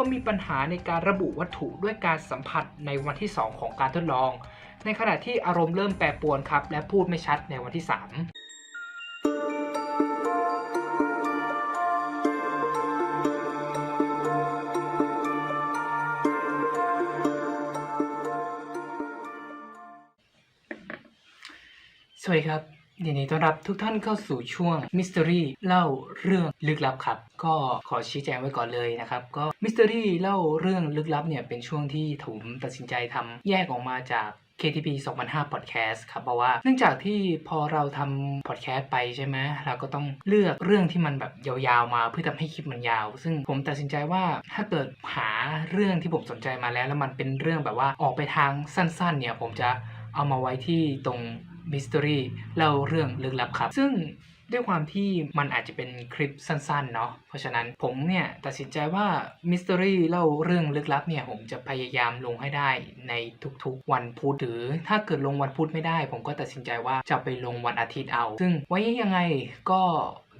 เขามีปัญหาในการระบุวัตถุด้วยการสัมผัสในวันที่ 2 ของการทดลอง ในขณะที่อารมณ์เริ่มแปรปรวนครับ และพูดไม่ชัดในวันที่ 3สวัสดีครับ ยินดีต้อนรับทุกท่านเข้าสู่ช่วง Mystery เล่าเรื่องลึกลับครับ ก็ขอชี้แจงไว้ก่อนเลยนะครับ ก็ Mystery เล่าเรื่องลึกลับเนี่ยเป็นช่วงที่ผมตัดสินใจทำแยกออกมาจาก KTP 2005 Podcast ครับ เพราะว่าเนื่องจากที่พอเราทำ podcast ไปใช่ไหมเราก็ต้องเลือกเรื่องที่มันแบบยาวๆมาเพื่อทำให้คลิปมันยาว ซึ่งผมตัดสินใจว่าถ้าเกิดหาเรื่องที่ผมสนใจมาแล้ว แล้วมันเป็นเรื่องแบบว่าออกไปทางสั้นๆเนี่ยผมจะเอามาไว้ที่ตรง มิส t ต r y เล่าเรื่องลึกลับครับ ซึ่งด้วยความที่มันอาจจะเป็นคลิปสั้นๆเนาะเพราะฉะนั้นผมเนี่ยตัดสินใจว่ามิส t ต r y เล่าเรื่องลึกลับเนี่ยผมจะพยายามลงให้ได้ในทุกๆวันพุธหรือถ้าเกิดลงวันพุธไม่ได้ ผมก็ตัดสินใจว่าจะไปลงวันอาทิตย์เอา ซึ่งไว้ยังไงก็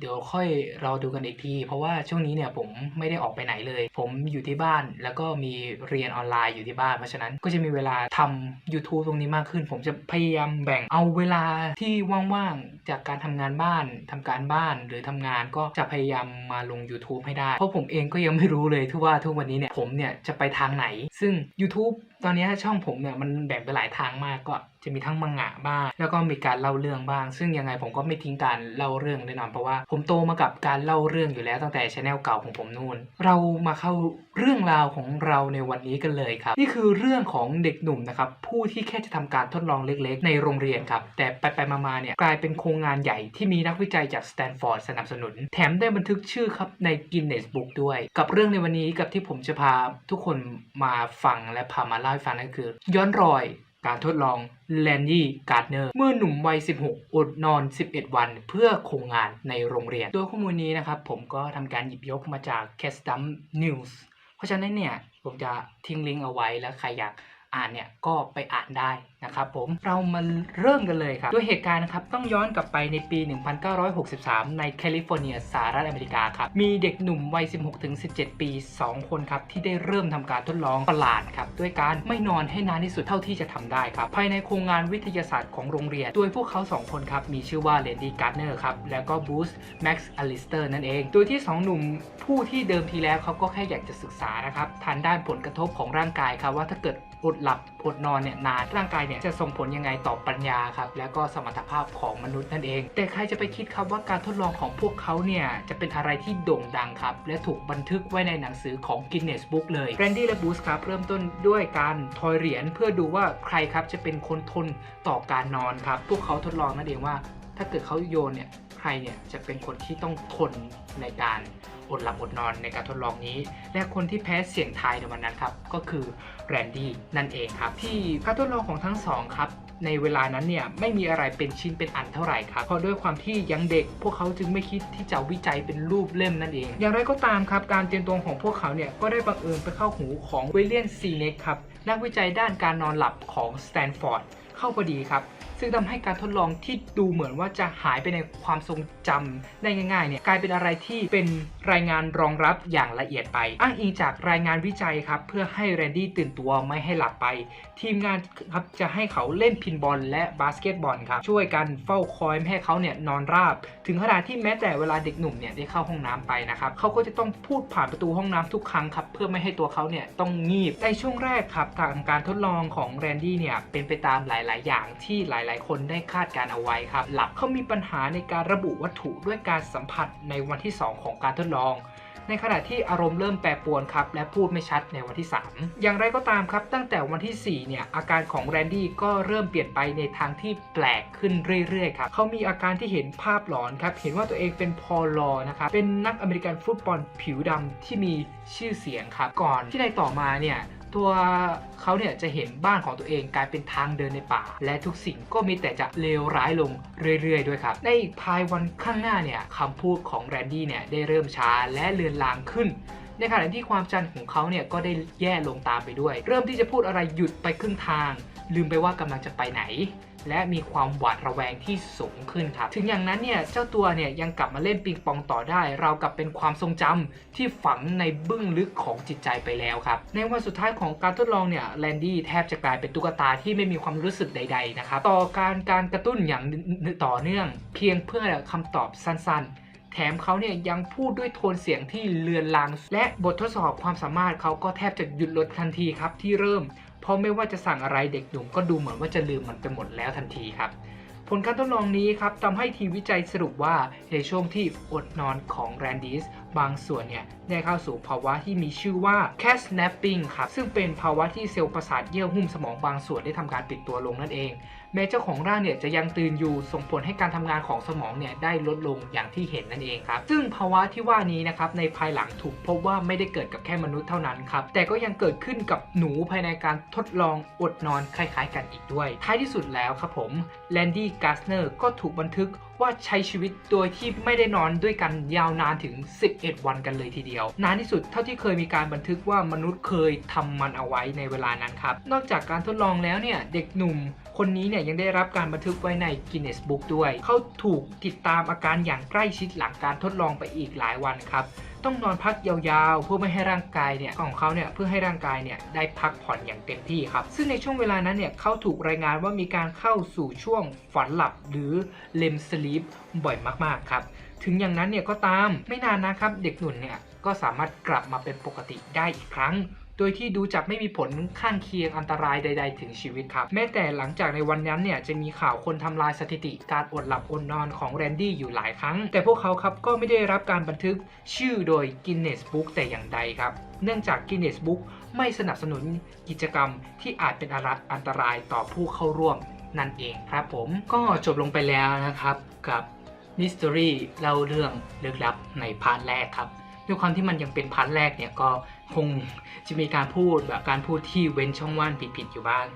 เดี๋ยวค่อยรอดูกันอีกที เพราะว่าช่วงนี้เนี่ยผมไม่ได้ออกไปไหนเลย ผมอยู่ที่บ้านแล้วก็มีเรียนออนไลน์อยู่ที่บ้าน เพราะฉะนั้นก็จะมีเวลาทำ YouTube ตรงนี้มากขึ้น ผมจะพยายามแบ่งเอาเวลาที่ว่างๆ จากการทำงานบ้านทำการบ้านหรือทำงานก็จะพยายามมาลง YouTube ให้ได้ เพราะผมเองก็ยังไม่รู้เลยที่ว่าทุกวันนี้เนี่ยผมเนี่ยจะไปทางไหน ซึ่ง YouTube ตอนนี้ช่องผมเนี่ยมันแบ่งไปหลายทางมากก็ จะมีทั้งมังงะบ้าง แล้วก็มีการเล่าเรื่องบ้าง ซึ่งยังไงผมก็ไม่ทิ้งการเล่าเรื่องแน่นอนเพราะว่าผมโตมากับการเล่าเรื่องอยู่แล้วตั้งแต่ช anel เก่าของผมนู่น เรามาเข้าเรื่องราวของเราในวันนี้กันเลยครับ นี่คือเรื่องของเด็กหนุ่มนะครับผู้ที่แค่จะทำการทดลองเล็กๆ ในโรงเรียนครับ แต่ไปไปๆมาๆเนี่ยกลายเป็นโครงงานใหญ่ที่มีนักวิจัยจากสแตนฟอร์ดสนับสนุน แถมได้บันทึกชื่อครับในกินเนสบุ๊กด้วย กับเรื่องในวันนี้กับที่ผมจะพาทุกคนมาฟังและพามาเล่าให้ฟังนั่นคือ ย้อนรอย การทดลองแลนดี้การ์ดเนอร์เมื่อหนุ่มวัย 16 อดนอน 11 วัน เพื่อโครงงานในโรงเรียน ตัวข้อมูลนี้นะครับ ผมก็ทำการหยิบยกมาจาก c a s t u m News เพราะฉะนั้นเนี่ย ผมจะทิ้งลิงก์เอาไว้แล้วใครอยาก อ่านเนี่ยก็ไปอ่านได้นะครับผมเรามาเริ่มกันเลยครับด้วยเหตุการณ์นะครับต้องย้อนกลับไปในปี 1963 ในแคลิฟอร์เนียสหรัฐอเมริกาครับมีเด็กหนุ่มวัย 16-17 ปี 2 คนครับที่ได้เริ่มทำการทดลองประหลาดครับด้วยการไม่นอนให้นานที่สุดเท่าที่จะทำได้ครับภายในโครงงานวิทยาศาสตร์ของโรงเรียน โดยพวกเขา 2 คนครับมีชื่อว่าเลนดี้การ์เนอร์ครับแล้วก็บูสแม็กซ์อลิสเตอร์นั่นเอง โดยที่ 2 หนุ่มผู้ที่เดิมทีแล้วเขาก็แค่อยากจะศึกษานะครับทางด้านผลกระทบของร่างกายครับว่าถ้าเกิด อดหลับอดนอนเนี่ยนานร่างกายเนี่ยจะส่งผลยังไงต่อปัญญาครับแล้วก็สมรรถภาพของมนุษย์นั่นเอง แต่ใครจะไปคิดครับว่าการทดลองของพวกเขาเนี่ยจะเป็นอะไรที่โด่งดังครับและถูกบันทึกไว้ในหนังสือของ Guinness Book เลยแรนดี้และบูสครับเริ่มต้นด้วยการทอยเหรียญเพื่อดูว่าใครครับจะเป็นคนทนต่อการนอนครับพวกเขาทดลองนั่นเองว่า ถ้าเกิดเขาโยนเนี่ยใครเนี่ยจะเป็นคนที่ต้องทนในการ อดหลับอดนอนในการทดลองนี้ และคนที่แพ้เสียงทายในวันนั้นครับ ก็คือแรนดี้นั่นเองครับ ที่การทดลองของทั้งสองครับในเวลานั้นเนี่ยไม่มีอะไรเป็นชิ้นเป็นอันเท่าไหร่ครับ เพราะด้วยความที่ยังเด็กพวกเขาจึงไม่คิดที่จะวิจัยเป็นรูปเล่มนั่นเอง อย่างไรก็ตามครับการเตรียมตัวของพวกเขาเนี่ยก็ได้บังเอิญไปเข้าหูของวิลเลียนซีเน็กครับนักวิจัยด้านการนอนหลับของสแตนฟอร์ดเข้าพอดีครับ ซึ่งทำให้การทดลองที่ดูเหมือนว่าจะหายไปในความทรงจำได้ง่ายๆเนี่ยกลายเป็นอะไรที่เป็นรายงานรองรับอย่างละเอียดไป อ้างอิงจากรายงานวิจัยครับเพื่อให้แรนดี้ตื่นตัวไม่ให้หลับไป ทีมงานครับจะให้เขาเล่นพินบอลและบาสเกตบอลครับช่วยกันเฝ้าคอยให้เขาเนี่ยนอนราบ ถึงขนาดที่แม้แต่เวลาเด็กหนุ่มเนี่ยได้เข้าห้องน้ำไปนะครับเขาก็จะต้องพูดผ่านประตูห้องน้ำทุกครั้งครับเพื่อไม่ให้ตัวเขาเนี่ยต้องงีบในช่วงแรกครับการการทดลองของแรนดี้เนี่ยเป็นไปตามหลาย ๆ อย่างที่หลายๆ คนได้คาดการเอาไว้ครับหลักเขามีปัญหาในการระบุวัตถุด้วยการสัมผัสในวันที่ 2 ของการทดลองในขณะที่อารมณ์เริ่มแปรปรวนครับ และพูดไม่ชัดในวันที่ 3 อย่างไรก็ตามครับ ตั้งแต่วันที่ 4 เนี่ย อาการของแรนดี้ก็เริ่มเปลี่ยนไปในทางที่แปลกขึ้นเรื่อย ๆ ครับ เขามีอาการที่เห็นภาพหลอนครับ เห็นว่าตัวเองเป็นพอลอนะครับ เป็นนักอเมริกันฟุตบอลผิวดำที่มีชื่อเสียงครับ ก่อนที่ในต่อมาเนี่ย ตัวเขาเนี่ยจะเห็นบ้านของตัวเองกลายเป็นทางเดินในป่า และทุกสิ่งก็มีแต่จะเลวร้ายลงเรื่อยๆ ด้วยครับ ในอีกภายวันข้างหน้าเนี่ยคำพูดของแรนดี้เนี่ยได้เริ่มช้าและเลือนลางขึ้น ในขณะที่ความจำของเขาเนี่ยก็ได้แย่ลงตามไปด้วย เริ่มที่จะพูดอะไรหยุดไปครึ่งทาง ลืมไปว่ากำลังจะไปไหน และมีความหวาดระแวงที่สูงขึ้นครับ ถึงอย่างนั้นเนี่ยเจ้าตัวเนี่ยยังกลับมาเล่นปิงปองต่อได้ เรากับเป็นความทรงจำที่ฝังในบึ้งลึกของจิตใจไปแล้วครับ ในวันสุดท้ายของการทดลองเนี่ยแลนดี้แทบจะกลายเป็นตุ๊กตาที่ไม่มีความรู้สึกใด ๆนะครับ ต่อการการกระตุ้นอย่างต่อเนื่อง เพียงเพื่อคำตอบสั้นๆ แถมเขาเนี่ยยังพูดด้วยโทนเสียงที่เลือนลาง และบททดสอบความสามารถเขาก็แทบจะหยุดลดทันทีครับที่เริ่ม เพราะไม่ว่าจะสั่งอะไรเด็กหนุ่มก็ดูเหมือนว่าจะลืมมันไปหมดแล้วทันทีครับ ผลการทดลองนี้ครับทำให้ทีมวิจัยสรุปว่าในช่วงที่อดนอนของแรนดิส บางส่วนเนี่ยได้เข้าสู่ภาวะที่มีชื่อว่า cat snapping ครับ ซึ่งเป็นภาวะที่เซลล์ประสาทเยื่อหุ้มสมองบางส่วนได้ทำการปิดตัวลงนั่นเอง แม้เจ้าของร่างเนี่ยจะยังตื่นอยู่ส่งผลให้การทำงานของสมองเนี่ยได้ลดลงอย่างที่เห็นนั่นเองครับ ซึ่งภาวะที่ว่านี้นะครับในภายหลังถูกพบว่าไม่ได้เกิดกับแค่มนุษย์เท่านั้นครับ แต่ก็ยังเกิดขึ้นกับหนูภายในการทดลองอดนอนคล้ายๆ กันอีกด้วย ท้ายที่สุดแล้วครับผมแลนดี้กาสเนอร์ก็ถูกบันทึก ว่าใช้ชีวิตโดยที่ไม่ได้นอนด้วยกันยาวนานถึง 11 วันกันเลยทีเดียว นานที่สุดเท่าที่เคยมีการบันทึกว่ามนุษย์เคยทำมันเอาไว้ในเวลานั้นครับ นอกจากการทดลองแล้วเนี่ยเด็กหนุ่มคนนี้เนี่ยยังได้รับการบันทึกไว้ใน Guinness Book ด้วย เขาถูกติดตามอาการอย่างใกล้ชิดหลังการทดลองไปอีกหลายวันครับ ต้องนอนพักยาวๆ เพื่อไม่ให้ร่างกายเนี่ยของเขาเนี่ยเพื่อให้ร่างกายเนี่ยได้พักผ่อนอย่างเต็มที่ครับ ซึ่งในช่วงเวลานั้นเนี่ยเขาถูกรายงานว่ามีการเข้าสู่ช่วงฝันหลับหรือเลมสลีปบ่อยมากๆครับ ถึงอย่างนั้นเนี่ยก็ตามไม่นานนะครับเด็กหนุ่มเนี่ยก็สามารถกลับมาเป็นปกติได้อีกครั้ง โดยที่ดูจะไม่มีผลข้างเคียงอันตรายใด ๆ ถึงชีวิตครับ แม้แต่หลังจากในวันนั้นเนี่ยจะมีข่าวคนทำลายสถิติการอดหลับอดนอนของแรนดี้อยู่หลายครั้ง แต่พวกเขาครับก็ไม่ได้รับการบันทึกชื่อโดย Guinness Book แต่อย่างใดครับเนื่องจาก Guinness Book ไม่สนับสนุนกิจกรรมที่อาจเป็นอันตรายต่อผู้เข้าร่วมนั่นเองครับผมก็จบลงไปแล้วนะครับกับมิส t ต r รีเล่าเรื่องลึกลับในพาร์ทแรกครับ ด้วยความที่มันยังเป็นพาร์ทแรกเนี่ยก็คงจะมีการพูดแบบการพูดที่เว้นช่องว่างผิดๆอยู่บ้าง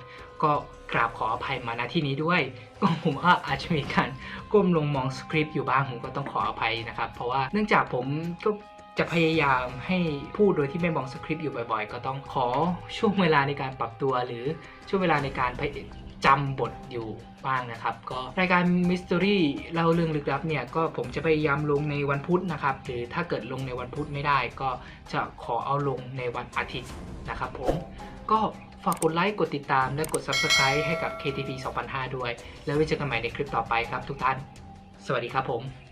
ก็กราบขออภัยมาณที่นี้ด้วย ก็ผมว่าอาจจะมีการก้มลงมองสคริปต์อยู่บ้างผมก็ต้องขออภัยนะครับ เพราะว่าเนื่องจากผมก็จะพยายามให้พูดโดยที่ไม่มองสคริปต์อยู่บ่อยๆ ก็ต้องขอช่วงเวลาในการปรับตัวหรือช่วงเวลาในการ จำบทอยู่บ้างนะครับ ก็รายการมิสตอรี่เล่าเรื่องลึกลับเนี่ยก็ผมจะพยายามลงในวันพุธนะครับหรือถ้าเกิดลงในวันพุธไม่ได้ ก็จะขอเอาลงในวันอาทิตย์นะครับผมก็ฝากกดไลค์กดติดตามและกด Subscribe ให้กับ KTP 2005 ด้วย แล้วไว้เจอกันใหม่ในคลิปต่อไปครับทุกท่าน สวัสดีครับผม